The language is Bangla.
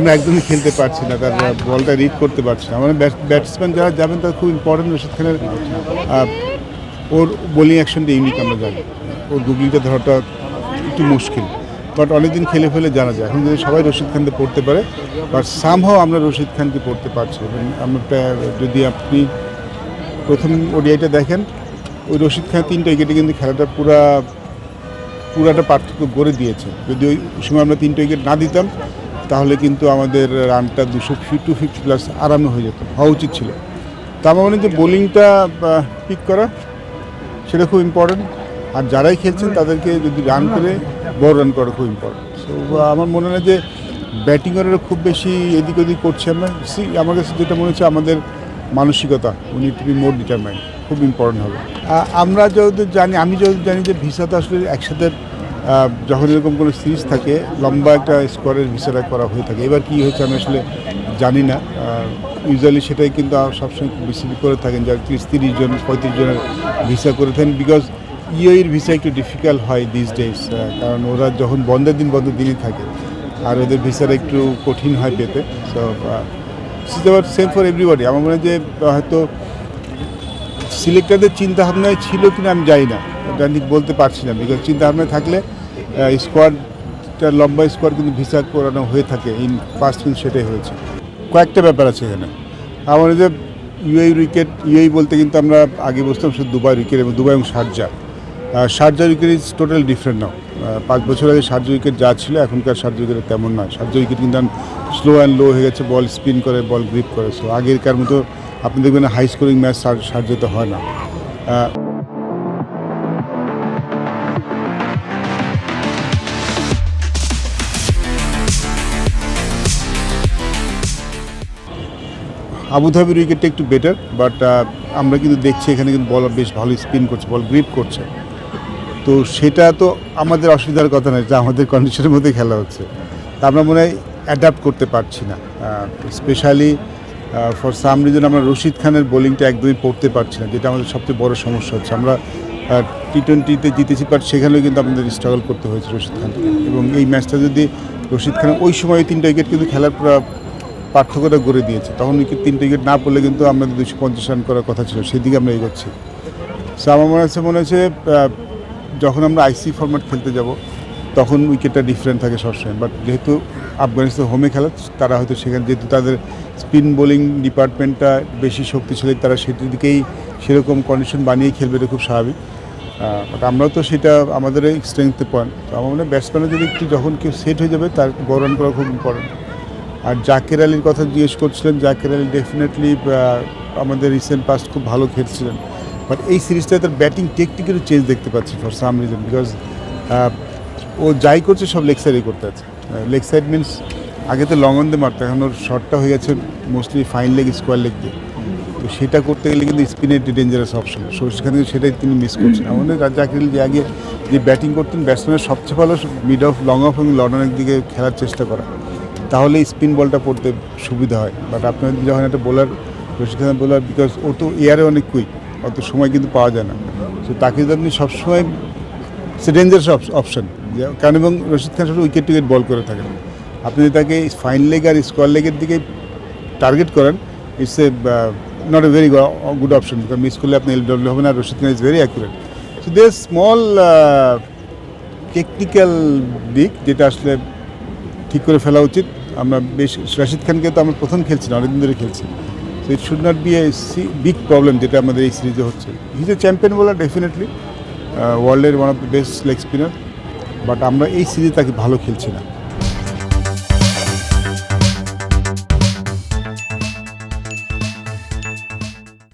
আমরা একদমই খেলতে পারছি না তার বলটা রিড করতে পারছি না। আমাদের ব্যাটসম্যান যারা যাবেন, তারা খুব ইম্পর্টেন্ট রশিদ খানের ওর বোলিং অ্যাকশনটা ইউনিক আমরা জানি। ওর গুগলিটা ধরাটা একটু মুশকিল। বাট অনেকদিন খেলে ফেলে জানা যায়। এখন যদি সবাই রশিদ খানকে পড়তে পারে বাট সামহাও আমরা রশিদ খানকে পড়তে পারছি আমরা যদি আপনি প্রথম ওডিআইটা দেখেন, ওই রশিদ খান তিনটা উইকেটে কিন্তু খেলাটা পুরা, পুরাটা পার্থক্য গড়ে দিয়েছে। যদি ওই সময় আমরা তিনটে উইকেট না দিতাম তাহলে কিন্তু আমাদের রানটা দুশো টু ফিফটি প্লাস আরামে হয়ে যেত, হওয়া উচিত ছিল। তা আমার মনে হয় যে বোলিংটা পিক করা, সেটা খুব ইম্পর্টেন্ট আর যারাই খেলছেন তাদেরকে যদি রান করে, বড় রান করা খুব ইম্পর্টেন্ট সো আমার মনে হয় যে ব্যাটিং ব্যাটিংয়েরও খুব বেশি এদিক ওদিক করছি আমরা। সি আমার কাছে যেটা মনে হচ্ছে আমাদের মানসিকতা উনি টু বি মোর ডিটারমাইন্ড খুব ইম্পর্টেন্ট হবে। আমরা যদি জানি, আমি যদি জানি যে ভিসাতে আসলে একসাথে যখন এরকম কোনো সিরিজ থাকে, লম্বা একটা স্কোয়ারের ভিসাটা করা হয়ে থাকে। এবার কি হয়েছে আমি আসলে জানি না। ইউজুয়ালি সেটাই কিন্তু সবসময় বিসিবি করে থাকেন যে অ্যাটলিস্ট তিরিশ জন, পঁয়ত্রিশ জনের ভিসা করে থাকেন বিকজ ইউএর ভিসা একটু ডিফিকাল্ট হয় দিস ডেজ কারণ ওরা যখন বন্ধের দিন, বন্ধের দিনই থাকে, আর ওদের ভিসাটা একটু কঠিন হয় পেতে। সো সেম ফর এভরিবডি আমার মনে হয় যে, হয়তো সিলেক্টারদের চিন্তা ভাবনায় ছিল কিনা আমি জানি না। এটা বলতে পারছি না বিকজ চিন্তা ভাবনায় থাকলে স্কোয়াডটা লম্বা স্কোয়াড কিন্তু ভিসা করানো হয়ে থাকে ইন ফার্স্ট কিন্তু সেটাই হয়েছে। কয়েকটা ব্যাপার আছে এখানে। আমার যে ইউএই উইকেট ইউএই বলতে কিন্তু আমরা আগে বসতাম শুধু দুবাই উইকেট এবং দুবাই এবং Sharjah Sharjah wicket is total different now পাঁচ বছর আগে শারজা উইকেট যা ছিল, এখনকার শারজা উইকেট তেমন নয়। শারজা উইকেট কিন্তু স্লো অ্যান্ড লো হয়ে গেছে বল স্পিন করে বল গ্রিপ করে। সো আগেরকার মতো আপনি দেখবেন হাই স্কোরিং ম্যাচ শারজাতে হয় না। আবুধাবির উইকেটটা একটু বেটার বাট আমরা কিন্তু দেখছি এখানে কিন্তু বল বেশ ভালো স্পিন করছে বল গ্রিপ করছে। তো সেটা তো আমাদের অসুবিধার কথা নয় যে আমাদের কন্ডিশনের মধ্যে খেলা হচ্ছে। তা আমরা মনে হয় অ্যাডাপ্ট করতে পারছি না। স্পেশালি ফর সাম রিজন আমরা রশিদ খানের বোলিংটা একদমই পড়তে পারছি না, যেটা আমাদের সবচেয়ে বড় সমস্যা হচ্ছে। আমরা টি টোয়েন্টিতে জিতেছি বাট সেখানেও কিন্তু আমাদের স্ট্রাগল করতে হয়েছে রশিদ খানকে। এবং এই ম্যাচটা যদি রশিদ খান ওই সময় তিনটা উইকেট কিন্তু খেলার পুরো পার্থক্যটা গড়ে দিয়েছে। তখন উইকেট তিনটে উইকেট না পড়লে কিন্তু আমাদের দুশো পঞ্চাশ রান করার কথা ছিল, সেদিকে আমরা এগোচ্ছি। সো আমার মনে হচ্ছে মনে হচ্ছে যখন আমরা আইসি ফরম্যাট খেলতে যাব, তখন উইকেটটা ডিফারেন্ট থাকে সবসময়। বাট যেহেতু আফগানিস্তান হোমে খেলা, তারা হয়তো সেখানে, যেহেতু তাদের স্পিন বোলিং ডিপার্টমেন্টটা বেশি শক্তিশালী, তারা সেটির দিকেই সেরকম কন্ডিশন বানিয়ে খেলবে, এটা খুব স্বাভাবিক। বাট আমরাও তো সেটা আমাদের স্ট্রেংথে পয়েন্ট তো আমার মনে হয় ব্যাটসম্যানের যদি একটু যখন কেউ সেট হয়ে যাবে, তার রান করা খুব ইম্পর্টেন্ট আর জাকের আলীর কথা জিজ্ঞেস করছিলেন, জাকের আলী ডেফিনেটলি আমাদের রিসেন্ট পাস্ট খুব ভালো খেলছিলেন। বাট এই সিরিজটায় তার ব্যাটিং টেকটিকেরও চেঞ্জ দেখতে পাচ্ছি ফর সাম রিজন বিকজ ও যাই করছে সব লেগ সাইডে করতে আছে। লেগ সাইড মিনস আগে তো লং অন দিয়ে মারতো, এখন ওর শটটা হয়ে গেছে mostly fine leg square leg দিয়ে। তো সেটা করতে গেলে কিন্তু স্পিনের ডেঞ্জারাস অপশন সো সেখানে কিন্তু সেটাই তিনি মিস করছেন। আমাদের জাকির যে আগে যে ব্যাটিং করতেন ব্যাটসম্যানের সবচেয়ে ভালো মিড অফ লং অফ এবং লন্ডনের দিকে খেলার চেষ্টা করা। তাহলে স্পিন বলটা পড়তে সুবিধা হয়। বাট আপনার যখন একটা bowler Rashid Khan bowler because ও তো এয়ারে অনেক কুইক অত সময় কিন্তু পাওয়া যায় না। তো তাকে যদি আপনি সবসময়, সে ডেঞ্জারাস অপশন কারণ এবং রশিদ খান সবসময় উইকেট টিকেট বল করে থাকেন। আপনি যদি তাকে ফাইন লেগ আর স্কোয়ার লেগের দিকে টার্গেট করেন it's a not a very good option because miss করলে আপনি এলডব্লিউ হবেন আর Rashid Khan is very accurate so they small technical দিক, যেটা আসলে ঠিক করে ফেলা উচিত। আমরা বেশ, রাশিদ খানকে তো আমরা প্রথম খেলছি না অনেকদিন ধরে খেলছি। তো it should not be a C big problem যেটা আমাদের এই সিরিজে হচ্ছে। He's a champion bowler definitely ওয়ার্ল্ডের one of the best leg spinner but আমরা এই সিরিজে তাকে ভালো খেলছি না।